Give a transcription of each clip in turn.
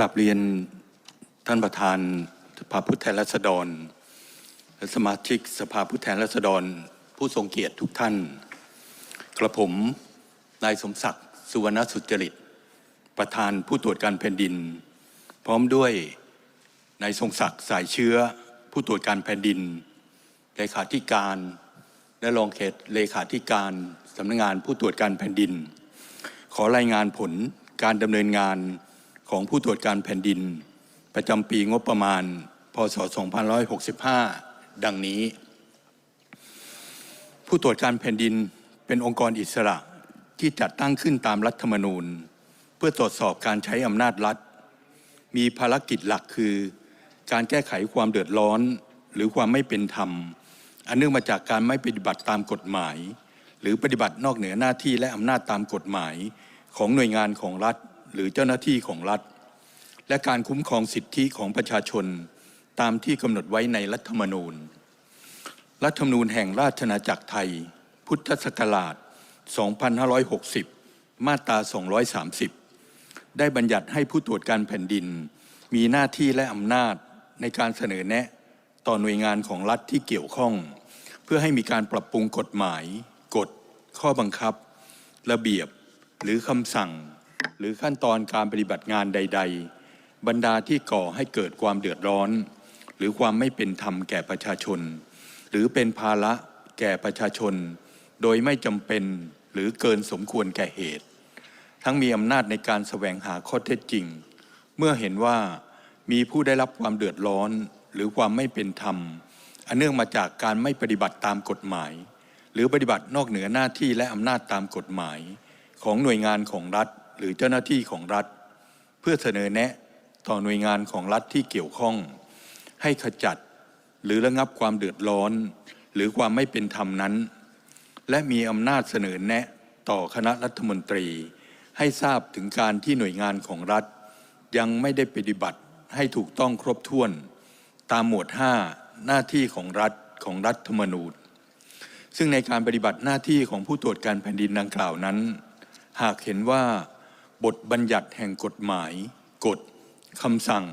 กลับเรียนท่านประธานสภาผู้แทนราษฎร และสมาชิกสภาผู้แทนราษฎร ผู้ทรงเกียรติทุกท่าน กระผมนายสมศักดิ์สุวรรณสุจริต ประธานผู้ตรวจการแผ่นดิน พร้อมด้วยนายทรงศักดิ์สายเชื้อ ผู้ตรวจการแผ่นดินเลขาธิการ และรองเขตเลขาธิการสำนักงานผู้ตรวจการแผ่นดิน ขอรายงานผลการดำเนินงาน ของผู้ตรวจการแผ่นดิน ประจำปีงบประมาณ พศ 2565 ดังนี้ ผู้ตรวจการแผ่นดินเป็นองค์กรอิสระที่จัดตั้งขึ้นตามรัฐธรรมนูญ เพื่อตรวจสอบการใช้อำนาจรัฐ มีภารกิจหลักคือ การแก้ไขความเดือดร้อน หรือความไม่เป็นธรรม อันเนื่องมาจากการไม่ปฏิบัติตามกฎหมาย หรือปฏิบัตินอกเหนือหน้าที่และอำนาจตามกฎหมายของหน่วยงานของรัฐ หรือเจ้าหน้าที่ของรัฐ และการคุ้มครองสิทธิของประชาชนตามที่กำหนดไว้ในรัฐธรรมนูญ รัฐธรรมนูญแห่งราชอาณาจักรไทย พุทธศักราช 2560 มาตรา 230 ได้บัญญัติให้ผู้ตรวจการแผ่นดิน มีหน้าที่และอำนาจในการเสนอแนะต่อหน่วยงานของรัฐที่เกี่ยวข้อง เพื่อให้มีการปรับปรุงกฎหมาย กฎ ข้อบังคับ ระเบียบ หรือคำสั่ง หรือขั้นตอนการปฏิบัติงานใด ๆ บรรดาที่ก่อให้เกิดความเดือดร้อน หรือความไม่เป็นธรรมแก่ประชาชน หรือเป็นภาระแก่ประชาชน โดยไม่จำเป็นหรือเกินสมควรแก่เหตุ ทั้งมีอำนาจในการแสวงหาข้อเท็จจริง เมื่อเห็นว่ามีผู้ได้รับความเดือดร้อน หรือความไม่เป็นธรรม อันเนื่องมาจากการไม่ปฏิบัติตามกฎหมาย หรือปฏิบัตินอกเหนือหน้าที่และอำนาจตามกฎหมาย ของหน่วยงานของรัฐ หรือเจ้าหน้าที่ของรัฐ เพื่อเสนอแนะต่อหน่วยงานของรัฐที่เกี่ยวข้อง ให้ขจัดหรือระงับความเดือดร้อน หรือความไม่เป็นธรรมนั้น และมีอำนาจเสนอแนะต่อคณะรัฐมนตรี ให้ทราบถึงการที่หน่วยงานของรัฐ ยังไม่ได้ปฏิบัติให้ถูกต้องครบถ้วน ตามหมวด 5 หน้าที่ของรัฐของรัฐธรรมนูญซึ่งในการปฏิบัติหน้าที่ของผู้ตรวจการแผ่นดินดังกล่าวนั้น หากเห็นว่า บทบัญญัติแห่งกฎหมาย กฎคำสั่ง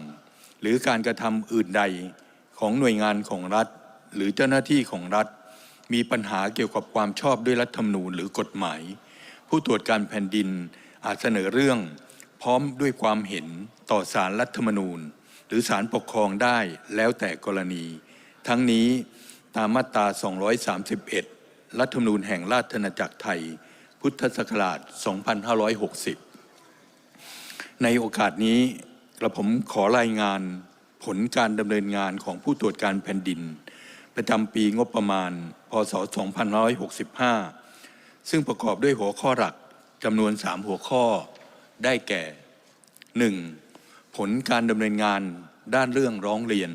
หรือการกระทำอื่นใดของหน่วยงานของรัฐ หรือเจ้าหน้าที่ของรัฐ มีปัญหาเกี่ยวกับความชอบด้วยรัฐธรรมนูญหรือกฎหมาย ผู้ตรวจการแผ่นดินอาจเสนอเรื่อง พร้อมด้วยความเห็นต่อสารรัฐธรรมนูญ หรือสารปกครองได้แล้วแต่กรณี ทั้งนี้ตามมาตรา 231 รัฐธรรมนูญแห่งราชอาณาจักรไทย พุทธศักราช 2560 ในโอกาสนี้กระผมขอรายงานผลการดำเนินงานของผู้ตรวจการแผ่นดิน ประจำปีงบประมาณ พศ 2565 ซึ่งประกอบด้วยหัวข้อหลักจำนวน 3 หัวข้อ ได้แก่ 1. ผลการดำเนินงานด้านเรื่องร้องเรียน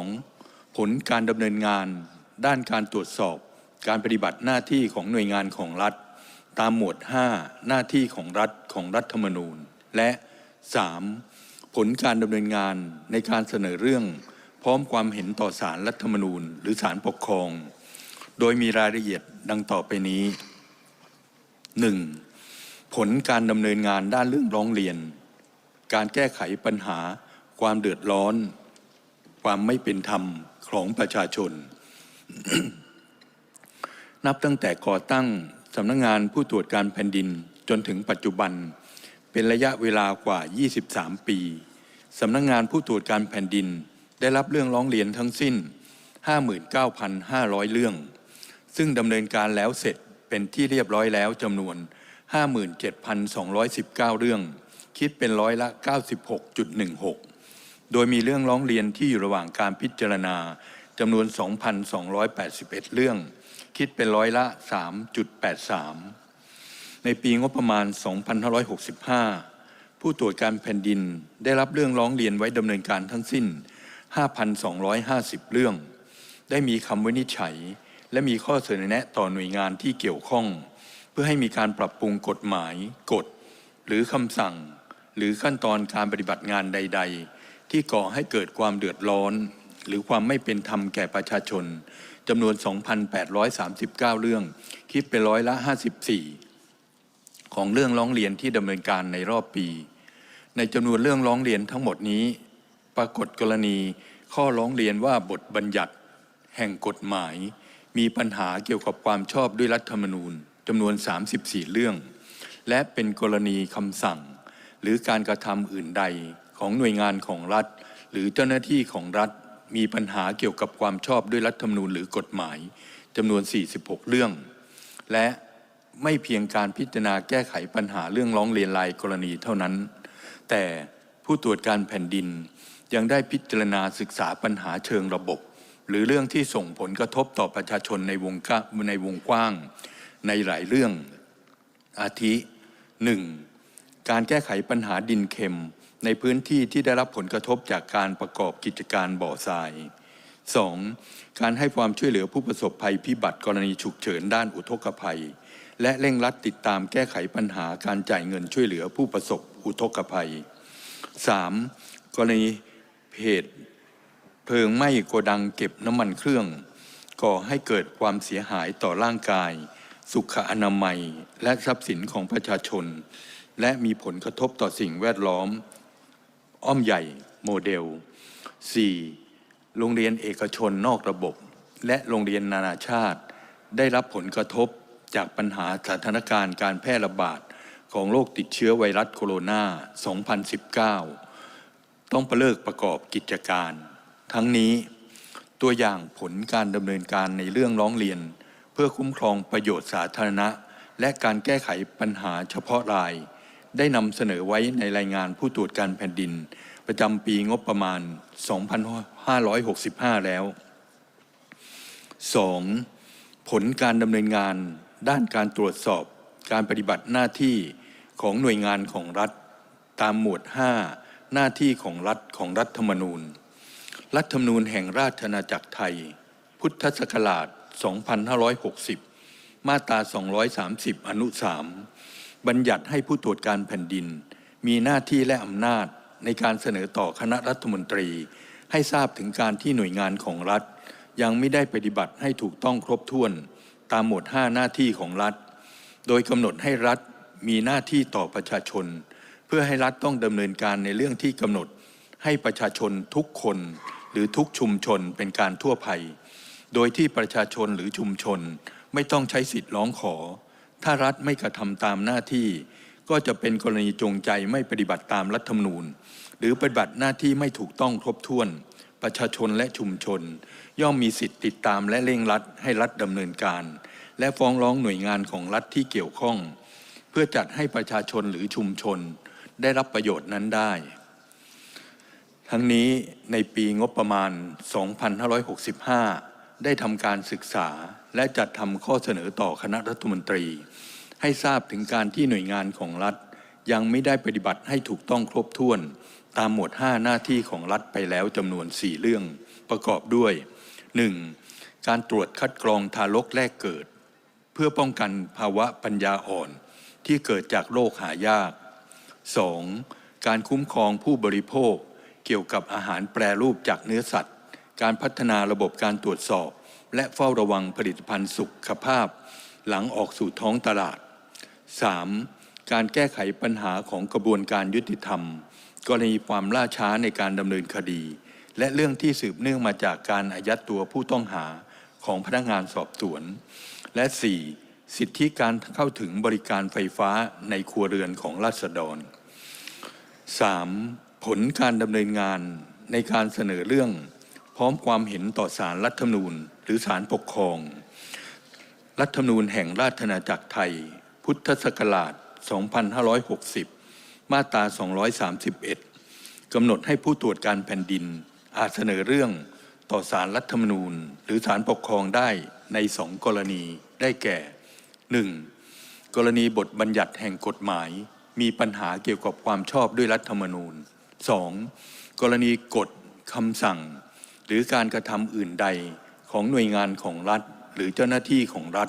2. ผลการดำเนินงาน ด้านการตรวจสอบ การปฏิบัติหน้าที่ของหน่วยงานของรัฐ ตามหมวด 5 หน้าที่ของรัฐของรัฐธรรมนูญ และ 3. ผลการดำเนินงานในการเสนอเรื่อง พร้อมความเห็นต่อสารรัฐธรรมนูญ หรือสารปกครอง โดยมีรายละเอียดดังต่อไปนี้ 1. ผลการดำเนินงานด้านเรื่องร้องเรียน การแก้ไขปัญหา ความเดือดร้อน ความไม่เป็นธรรมของประชาชน นับตั้งแต่ก่อตั้งสำนักงงานผู้ตรวจการแผ่นดินจนถึงปัจจุบัน เป็นระยะเวลากว่า 23 ปี สำนักงงานผู้ตรวจการแผ่นดิน ได้รับเรื่องร้องเรียนทั้งสิ้น 59,500 เรื่อง ซึ่งดำเนินการแล้วเสร็จเป็นที่เรียบร้อยแล้วจำนวน 57,219 เรื่อง คิดเป็นร้อยละ 96.16 โดยมีเรื่องร้องเรียนที่อยู่ระหว่างการพิจารณาจำนวน 2,281 เรื่อง คิดเป็นร้อยละ 3.83 ในปีงบประมาณ 2565 ผู้ตรวจการแผ่นดินได้รับเรื่องร้องเรียนไว้ดำเนินการทั้งสิ้น 5,250 เรื่อง ได้มีคำวินิจฉัย และมีข้อเสนอแนะต่อหน่วยงานที่เกี่ยวข้อง เพื่อให้มีการปรับปรุงกฎหมาย กฎ หรือคำสั่ง หรือขั้นตอนการปฏิบัติงานใด ๆ ที่ก่อให้เกิดความเดือดร้อน หรือความไม่เป็นธรรมแก่ประชาชนจำนวน 2,839 เรื่อง คิดเป็นร้อยละ 54 ของเรื่องร้องเรียนที่ดำเนินการในรอบปี ในจำนวนเรื่องร้องเรียนทั้งหมดนี้ ปรากฏกรณีข้อร้องเรียนว่าบทบัญญัติแห่งกฎหมาย มีปัญหาเกี่ยวกับความชอบด้วยรัฐธรรมนูญจำนวน 34 เรื่อง และเป็นกรณีคำสั่ง หรือการกระทำอื่นใดของหน่วยงานของรัฐ หรือเจ้าหน้าที่ของรัฐมีปัญหาเกี่ยวกับความชอบด้วยรัฐธรรมนูญหรือกฎหมายจำนวน 46 เรื่อง และ ไม่เพียงการพิจารณาแก้ไขปัญหาเรื่องร้องเรียนรายกรณีเท่านั้น แต่ผู้ตรวจการแผ่นดินยังได้พิจารณาศึกษาปัญหาเชิงระบบ หรือเรื่องที่ส่งผลกระทบต่อประชาชนในวงกในวงกว้าง ในหลายเรื่อง อาทิ 1. การแก้ไขปัญหาดินเค็ม ในพื้นที่ที่ได้รับผลกระทบจากการประกอบกิจการบ่อทราย 2. การให้ความช่วยเหลือผู้ประสบภัยพิบัติกรณีฉุกเฉินด้านอุทกภัย และเร่งรัดติดตามแก้ไขปัญหาการจ่ายเงินช่วยเหลือผู้ประสบอุทกภัย 3. กรณีเหตุเพลิงไหม้โกดังเก็บน้ำมันเครื่อง ก่อให้เกิดความเสียหายต่อร่างกาย สุขอนามัย และทรัพย์สินของประชาชน และมีผลกระทบต่อสิ่งแวดล้อม อ้อมใหญ่โมเดล 4. โรงเรียนเอกชนนอกระบบ และโรงเรียนนานาชาติ ได้รับผลกระทบ จากปัญหาสถานการณ์การแพร่ระบาดของโรคติดเชื้อไวรัสโคโรนา 2019 ต้องประเลิกประกอบกิจการ ทั้งนี้ตัวอย่างผลการดำเนินการในเรื่องร้องเรียน เพื่อคุ้มครองประโยชน์สาธารณะ และการแก้ไขปัญหาเฉพาะราย ได้นำเสนอไว้ในรายงานผู้ตรวจการแผ่นดิน ประจำปีงบประมาณ 2565 แล้ว 2. ผลการดำเนินงานด้านการตรวจสอบการปฏิบัติหน้าที่ของหน่วยงานของรัฐ ตามหมวด 5 หน้าที่ของรัฐของรัฐธรรมนูญ รัฐธรรมนูญแห่งราชอาณาจักรไทย พุทธศักราช 2560 มาตรา 230 อนุ 3 บัญญัติให้ผู้ตรวจการแผ่นดิน มีหน้าที่และอำนาจในการเสนอต่อคณะรัฐมนตรี ให้ทราบถึงการที่หน่วยงานของรัฐ ยังไม่ได้ปฏิบัติให้ถูกต้องครบถ้วนตามหมวด 5 หน้าที่ของรัฐ โดยกำหนดให้รัฐมีหน้าที่ต่อประชาชน เพื่อให้รัฐต้องดำเนินการในเรื่องที่กำหนดให้ประชาชนทุกคน หรือทุกชุมชนเป็นการทั่วไป โดยที่ประชาชนหรือชุมชนไม่ต้องใช้สิทธิ์ร้องขอ ถ้ารัฐไม่กระทำตามหน้าที่ ก็จะเป็นกรณีจงใจไม่ปฏิบัติตามรัฐธรรมนูญ หรือปฏิบัติหน้าที่ไม่ถูกต้องครบถ้วน ประชาชนและชุมชน ย่อมมีสิทธิ์ติดตามและเร่งรัดให้รัฐดำเนินการ และฟ้องร้องหน่วยงานของรัฐที่เกี่ยวข้อง เพื่อจัดให้ประชาชนหรือชุมชน ได้รับประโยชน์นั้นได้ ทั้งนี้ในปีงบประมาณ 2565 ได้ทำการศึกษาและจัดทำข้อเสนอต่อคณะรัฐมนตรี ให้ทราบถึงการที่หน่วยงานของรัฐ ยังไม่ได้ปฏิบัติให้ถูกต้องครบถ้วน ตามหมวด 5 หน้าที่ของรัฐไปแล้วจำนวน 4 เรื่องประกอบด้วย 1. การตรวจคัดกรองทารกแรกเกิด เพื่อป้องกันภาวะปัญญาอ่อนที่เกิดจากโรคหายาก 2. การคุ้มครองผู้บริโภค เกี่ยวกับอาหารแปรรูปจากเนื้อสัตว์ การพัฒนาระบบการตรวจสอบ และเฝ้าระวังผลิตภัณฑ์สุขภาพ หลังออกสู่ท้องตลาด 3. การแก้ไขปัญหาของกระบวนการยุติธรรม กรณีความล่าช้าในการดำเนินคดี และเรื่องที่สืบเนื่องมาจากการอายัดตัวผู้ต้องหาของพนักงานสอบสวน และ 4. สิทธิการเข้าถึงบริการไฟฟ้าในครัวเรือนของราษฎร 3. ผลการดำเนินงานในการเสนอเรื่อง พร้อมความเห็นต่อสารรัฐธรรมนูญ หรือสารปกครอง รัฐธรรมนูญแห่งราชอาณาจักรไทย พุทธศักราช 2560 มาตรา 231 กำหนดให้ผู้ตรวจการแผ่นดิน อาจเสนอเรื่องต่อสารรัฐธรรมนูญ หรือสารปกครองได้ในสองกรณีได้แก่ 1. กรณีบทบัญญัติแห่งกฎหมาย มีปัญหาเกี่ยวกับความชอบด้วยรัฐธรรมนูญ 2. กรณีกฎคำสั่ง หรือการกระทำอื่นใดของหน่วยงานของรัฐ หรือเจ้าหน้าที่ของรัฐ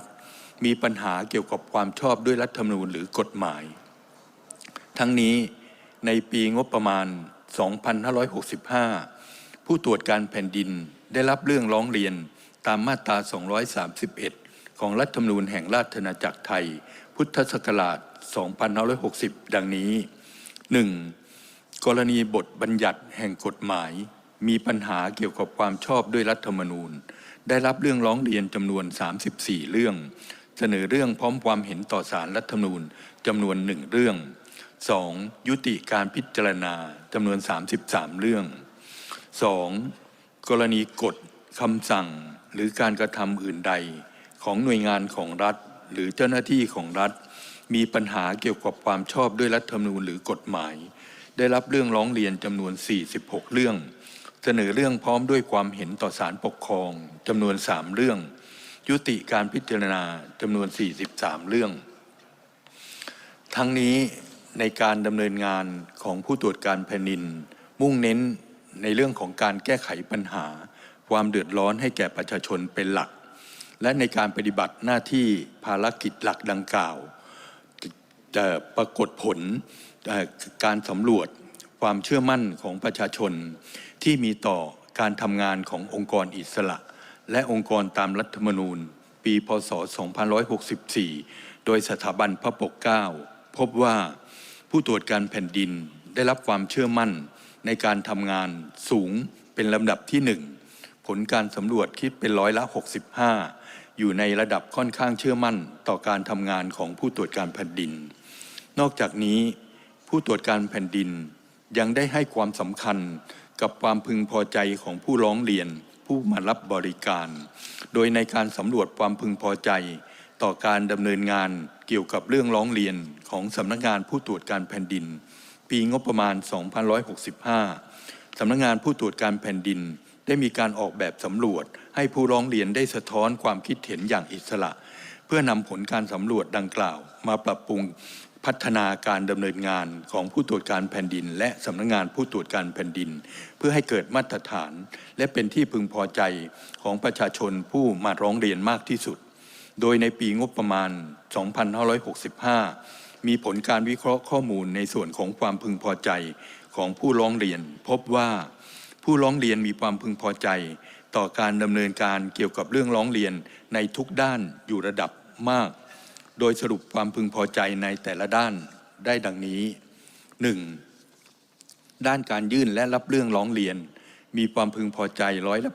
มีปัญหาเกี่ยวกับความชอบด้วยรัฐธรรมนูญหรือกฎหมาย ทั้งนี้ในปีงบประมาณ 2565 ผู้ตรวจการแผ่นดินได้รับเรื่องร้องเรียนตามมาตรา 231 ของรัฐธรรมนูญแห่งราชอาณาจักรไทย พุทธศักราช 2560 ดังนี้ 1. กรณีบทบัญญัติแห่งกฎหมาย มีปัญหาเกี่ยวกับความชอบด้วยรัฐธรรมนูญ ได้รับเรื่องร้องเรียนจำนวน 34 เรื่อง เสนอเรื่องพร้อมความเห็นต่อสารรัฐธรรมนูญจำนวนหนึ่งเรื่อง 2. ยุติการพิจารณาจำนวน 33 เรื่อง 2. กรณีกฎคำสั่งหรือการกระทำอื่นใดของหน่วยงานของรัฐ หรือเจ้าหน้าที่ของรัฐ มีปัญหาเกี่ยวกับความชอบด้วยรัฐธรรมนูญหรือกฎหมาย ได้รับเรื่องร้องเรียนจำนวน 46 เรื่อง เสนอเรื่องพร้อมด้วยความเห็นต่อศาลปกครองจำนวน 3 เรื่อง ยุติการพิจารณาจำนวน 43 เรื่อง ทั้งนี้ในการดำเนินงานของผู้ตรวจการแผ่นดิน มุ่งเน้นในเรื่องของการแก้ไขปัญหา ความเดือดร้อนให้แก่ประชาชนเป็นหลัก และในการปฏิบัติหน้าที่ภารกิจหลักดังกล่าวจะปรากฏผลการสำรวจความเชื่อมั่นของประชาชนที่มีต่อการทำงานขององค์กรอิสระ และองค์กรตามรัฐธรรมนูญ ปีพศ 2564 โดยสถาบันพระปกเกล้าพบว่าผู้ตรวจการแผ่นดินได้รับความเชื่อมั่นในการทำงานสูงเป็นลำดับที่หนึ่งผลการสำรวจคิดเป็นร้อยละ 65 อยู่ในระดับค่อนข้างเชื่อมั่นต่อการทำงานของผู้ตรวจการแผ่นดิน นอกจากนี้ ผู้ตรวจการแผ่นดินยังได้ให้ความสำคัญกับความพึงพอใจของผู้ร้องเรียน ผู้มารับบริการ โดยในการสำรวจความพึงพอใจ ต่อการดำเนินงานเกี่ยวกับเรื่องร้องเรียนของสำนักงานผู้ตรวจการแผ่นดิน ปีงบประมาณ 2565 สำนักงานผู้ตรวจการแผ่นดิน ได้มีการออกแบบสำรวจ ให้ผู้ร้องเรียนได้สะท้อนความคิดเห็นอย่างอิสระ เพื่อนำผลการสำรวจดังกล่าว มาปรับปรุง พัฒนาการดำเนินงานของผู้ตรวจการแผ่นดิน และสำนักงานผู้ตรวจการแผ่นดิน เพื่อให้เกิดมาตรฐาน และเป็นที่พึงพอใจของประชาชนผู้มาร้องเรียนมากที่สุด โดยในปีงบประมาณ 2565 มีผลการวิเคราะห์ข้อมูลในส่วนของความพึงพอใจของผู้ร้องเรียน พบว่าผู้ร้องเรียนมีความพึงพอใจ ต่อการดำเนินการเกี่ยวกับเรื่องร้องเรียนในทุกด้านอยู่ระดับมาก โดยสรุปความพึงพอใจในแต่ละด้านได้ดังนี้ 1. ด้านการยื่นและรับเรื่องร้องเรียน มีความพึงพอใจร้อยละ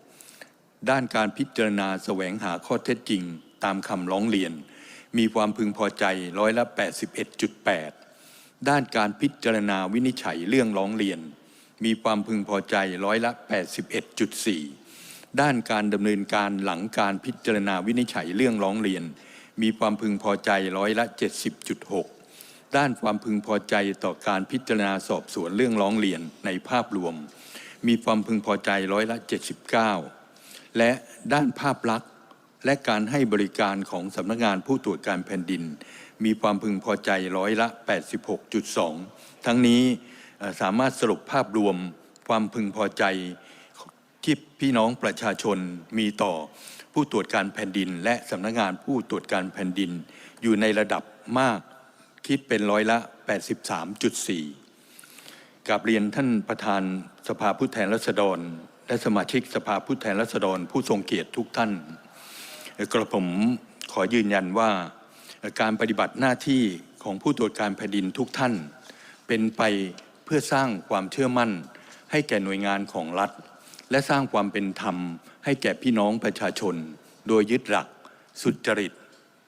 87.6 ด้านการพิจารณาแสวงหาข้อเท็จจริงตามคำร้องเรียน มีความพึงพอใจร้อยละ81.8 ด้านการพิจารณาวินิจฉัยเรื่องร้องเรียน มีความพึงพอใจร้อยละ81.4 ด้านการดำเนินการหลังการพิจารณาวินิจฉัยเรื่องร้องเรียน มีความพึงพอใจร้อยละ 70.6 ด้านความพึงพอใจต่อการพิจารณาสอบสวนเรื่องร้องเรียนในภาพรวม มีความพึงพอใจร้อยละ 79 และด้านภาพลักษณ์และการให้บริการของสำนักงานผู้ตรวจการแผ่นดิน มีความพึงพอใจร้อยละ 86.2 ทั้งนี้สามารถสรุปภาพรวมความพึงพอใจ ที่พี่น้องประชาชนมีต่อผู้ตรวจการแผ่นดิน และสำนักงานผู้ตรวจการแผ่นดิน อยู่ในระดับมากคิดเป็นร้อยละ 83.4กับเรียนท่านประธานสภาผู้แทนราษฎร และสมาชิกสภาผู้แทนราษฎร ผู้ทรงเกียรติทุกท่านกระผมขอยืนยันว่าการปฏิบัติหน้าที่ของผู้ตรวจการแผ่นดินทุกท่าน เป็นไปเพื่อสร้างความเชื่อมั่น ให้แก่หน่วยงานของรัฐ และสร้างความเป็นธรรม ให้แก่พี่น้องประชาชน โดยยึดหลัก สุจริต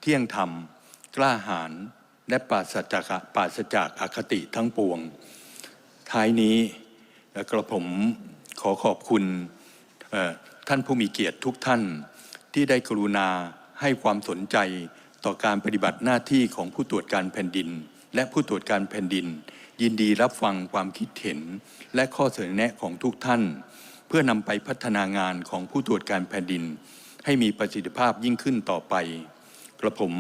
เที่ยงธรรม กล้าหาญและปราศจากปราศจากอคติทั้งปวง ท้ายนี้กระผมขอขอบคุณท่านผู้มีเกียรติทุกท่านที่ได้กรุณาให้ความสนใจต่อการปฏิบัติหน้าที่ของผู้ตรวจการแผ่นดิน และผู้ตรวจการแผ่นดิน ยินดีรับฟังความคิดเห็นและข้อเสนอแนะของทุกท่าน พื่อนำไปพัฒนางานของผู้ตรวจการแผ่นดิน ให้มีประสิทธิภาพยิ่งขึ้นต่อไป กระผม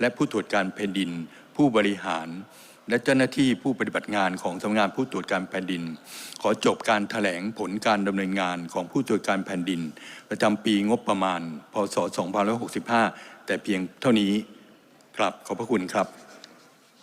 และผู้ตรวจการแผ่นดิน ผู้บริหาร และเจ้าหน้าที่ผู้ปฏิบัติงานของสำนักงานผู้ตรวจการแผ่นดิน ขอจบการถแถลงผลการดำเนินงานของผู้ตรวจการแผ่นดิน ประจำปีงบประมาณ พศ 2565 แต่เพียงเท่านี้ครับขอบพระคุณครับ